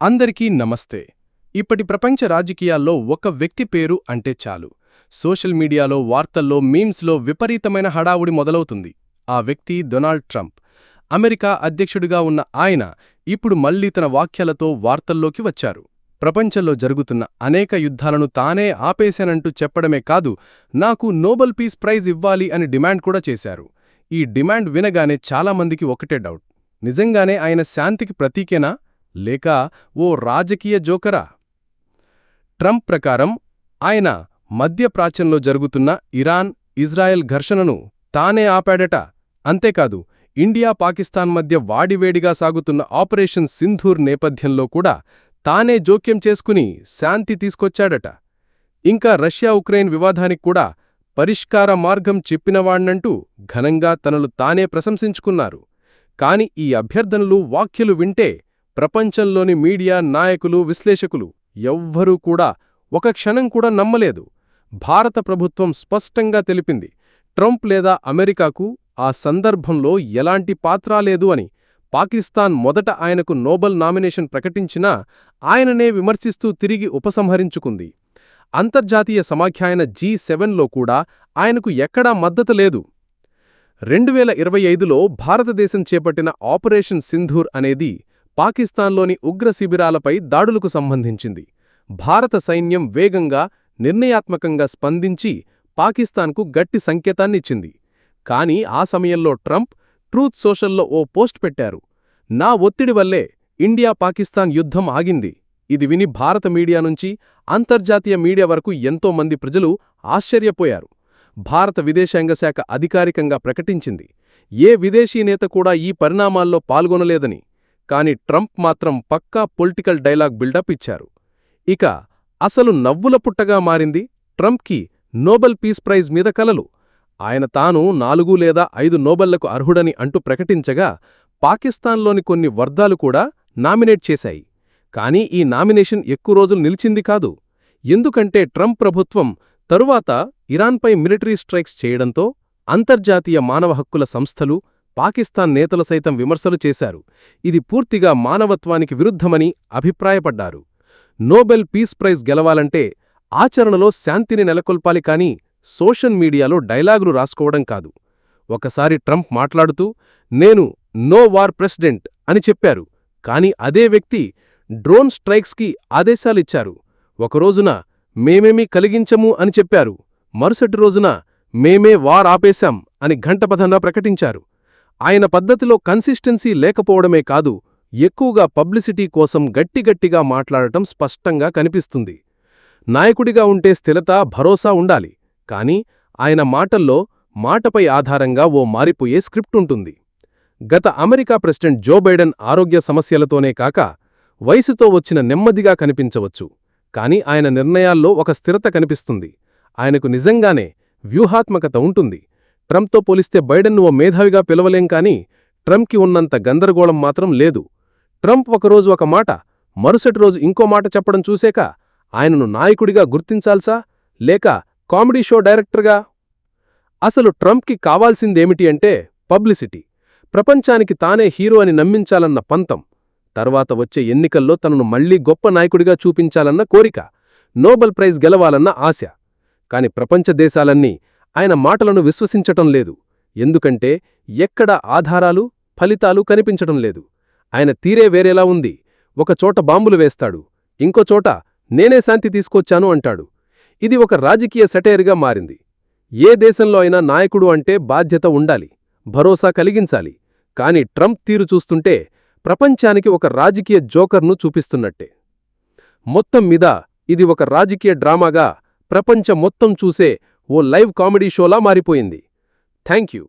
అందరికీ నమస్తే. ఇప్పటి ప్రపంచ రాజకీయాల్లో ఒక వ్యక్తి పేరు అంటే చాలు. సోషల్ మీడియాలో వార్తల్లో మీమ్స్లో విపరీతమైన హడావుడి మొదలవుతుంది. ఆ వ్యక్తి డొనాల్డ్ ట్రంప్. అమెరికా అధ్యక్షుడిగా ఉన్న ఆయన ఇప్పుడు మళ్ళీ తన వాక్యాలతో వార్తల్లోకి వచ్చారు. ప్రపంచంలో జరుగుతున్న అనేక యుద్ధాలను తానే ఆపేశానంటూ చెప్పడమే కాదు నాకు నోబెల్ పీస్ ప్రైజ్ ఇవ్వాలి అని డిమాండ్ కూడా చేశారు. ఈ డిమాండ్ వినగానే చాలామందికి ఒకటే డౌట్. నిజంగానే ఆయన శాంతికి ప్రతీకేనా? లేక ఓ రాజకీయ జోకరా? ట్రంప్ ప్రకారం ఆయన మధ్యప్రాచ్యంలో జరుగుతున్న ఇరాన్ ఇజ్రాయెల్ ఘర్షణను తానే ఆపాడట. అంతేకాదు ఇండియా పాకిస్తాన్ మధ్య వాడివేడిగా సాగుతున్న ఆపరేషన్ సింధూర్ నేపథ్యంలో కూడా తానే జోక్యం చేసుకుని శాంతి తీసుకొచ్చాడట. ఇంకా రష్యా ఉక్రెయిన్ వివాదానికి కూడా పరిష్కార మార్గం చెప్పినవాణ్ణంటూ ఘనంగా తనలు తానే ప్రశంసించుకున్నారు. కాని ఈ అభ్యర్థనలు వాక్యలు వింటే ప్రపంచంలోని మీడియా నాయకులు విశ్లేషకులు ఎవ్వరూ కూడా ఒక క్షణం కూడా నమ్మలేదు. భారత ప్రభుత్వం స్పష్టంగా తెలిపింది ట్రంప్ లేదా అమెరికాకు ఆ సందర్భంలో ఎలాంటి పాత్రాలేదు అని. పాకిస్తాన్ మొదట ఆయనకు నోబెల్ నామినేషన్ ప్రకటించినా ఆయననే విమర్శిస్తూ తిరిగి ఉపసంహరించుకుంది. అంతర్జాతీయ సమాఖ్యాయన జీ సెవెన్లో కూడా ఆయనకు ఎక్కడా మద్దతు లేదు. రెండువేల ఇరవై ఐదులో భారతదేశం చేపట్టిన ఆపరేషన్ సింధూర్ అనేది పాకిస్తాన్లోని ఉగ్ర శిబిరాలపై దాడులకు సంబంధించింది. భారత సైన్యం వేగంగా నిర్ణయాత్మకంగా స్పందించి పాకిస్తాన్కు గట్టి సంకేతాన్నిచ్చింది. కాని ఆ సమయంలో ట్రంప్ ట్రూత్ సోషల్లో ఓ పోస్ట్ పెట్టారు. నా ఒత్తిడి వల్లే ఇండియా పాకిస్తాన్ యుద్ధం ఆగింది. ఇది విని భారత మీడియా నుంచి అంతర్జాతీయ మీడియా వరకు ఎంతోమంది ప్రజలు ఆశ్చర్యపోయారు. భారత విదేశాంగ శాఖ అధికారికంగా ప్రకటించింది. ఏ విదేశీ నేత కూడా ఈ పరిణామాల్లో పాల్గొనలేదని కాని ట్రంప్ మాత్రం పక్కా పొలిటికల్ డైలాగ్ బిల్డప్ ఇచ్చారు. ఇక అసలు నవ్వుల పుట్టగా మారింది ట్రంప్కి నోబెల్ పీస్ ప్రైజ్ మీద కలలు. ఆయన తాను నాలుగు లేదా ఐదు నోబెళ్ళకు అర్హుడని అంటూ ప్రకటించగా పాకిస్తాన్లోని కొన్ని వర్గాలు కూడా నామినేట్ చేశాయి. కానీ ఈ నామినేషన్ ఎక్కువ రోజులు నిలిచింది కాదు. ఎందుకంటే ట్రంప్ ప్రభుత్వం తరువాత ఇరాన్పై మిలిటరీ స్ట్రైక్స్ చేయడంతో అంతర్జాతీయ మానవ హక్కుల సంస్థలు పాకిస్తాన్ నేతలు సైతం విమర్శలు చేశారు. ఇది పూర్తిగా మానవత్వానికి విరుద్ధమని అభిప్రాయపడ్డారు. నోబెల్ పీస్ ప్రైజ్ గెలవాలంటే ఆచరణలో శాంతిని నెలకొల్పాలి కాని సోషల్ మీడియాలో డైలాగులు రాసుకోవడం కాదు. ఒకసారి ట్రంప్ మాట్లాడుతూ నేను నో వార్ ప్రెసిడెంట్ అని చెప్పారు. కాని అదే వ్యక్తి డ్రోన్ స్ట్రైక్స్కి ఆదేశాలిచ్చారు. ఒకరోజున మేమేమీ కలిగించము అని చెప్పారు. మరుసటి రోజున మేమే వార్ ఆపేశాం అని ఘంటపథంగా ప్రకటించారు. ఆయన పద్ధతిలో కన్సిస్టెన్సీ లేకపోవడమే కాదు ఎక్కువగా పబ్లిసిటీ కోసం గట్టిగట్టిగా మాట్లాడటం స్పష్టంగా కనిపిస్తుంది. నాయకుడిగా ఉంటే స్థిరత భరోసా ఉండాలి కాని ఆయన మాటల్లో మాటపై ఆధారంగా ఓ మారిపోయే స్క్రిప్ట్ ఉంటుంది. గత అమెరికా ప్రెసిడెంట్ జో బైడెన్ ఆరోగ్య సమస్యలతోనే కాక వయసుతో వచ్చిన నెమ్మదిగా కనిపించవచ్చు కాని ఆయన నిర్ణయాల్లో ఒక స్థిరత కనిపిస్తుంది. ఆయనకు నిజంగానే వ్యూహాత్మకత ఉంటుంది. ట్రంప్తో పోలిస్తే బైడెన్ను ఓ మేధావిగా పిలవలేం కాని ట్రంప్కి ఉన్నంత గందరగోళం మాత్రం లేదు. ట్రంప్ ఒకరోజు ఒక మాట మరుసటి రోజు ఇంకో మాట చెప్పడం చూసాక ఆయనను నాయకుడిగా గుర్తించాల్సా? లేక కామెడీ షో డైరెక్టర్గా? అసలు ట్రంప్కి కావాల్సిందేమిటి అంటే పబ్లిసిటీ. ప్రపంచానికి తానే హీరో అని నమ్మించాలన్న పంతం. తర్వాత వచ్చే ఎన్నికల్లో తనను మళ్ళీ గొప్ప నాయకుడిగా చూపించాలన్న కోరిక నోబెల్ ప్రైజ్ గెలవాలన్న ఆశ. కాని ప్రపంచ దేశాలన్నీ ఆయన మాటలను విశ్వసించటం లేదు. ఎందుకంటే ఎక్కడ ఆధారాలు ఫలితాలు కనిపించటం లేదు. ఆయన తీరే వేరేలా ఉంది. ఒకచోట బాంబులు వేస్తాడు. ఇంకోచోట నేనే శాంతి తీసుకొచ్చాను అంటాడు. ఇది ఒక రాజకీయ సెటైర్గా మారింది. ఏ దేశంలో అయినా నాయకుడు అంటే బాధ్యత ఉండాలి భరోసా కలిగించాలి. కాని ట్రంప్ తీరు చూస్తుంటే ప్రపంచానికి ఒక రాజకీయ జోకర్ను చూపిస్తున్నట్టే. మొత్తం మీద ఇది ఒక రాజకీయ డ్రామాగా ప్రపంచం మొత్తం చూసే ఓ లైవ్ కామెడీ షోలా మారిపోయింది. Thank you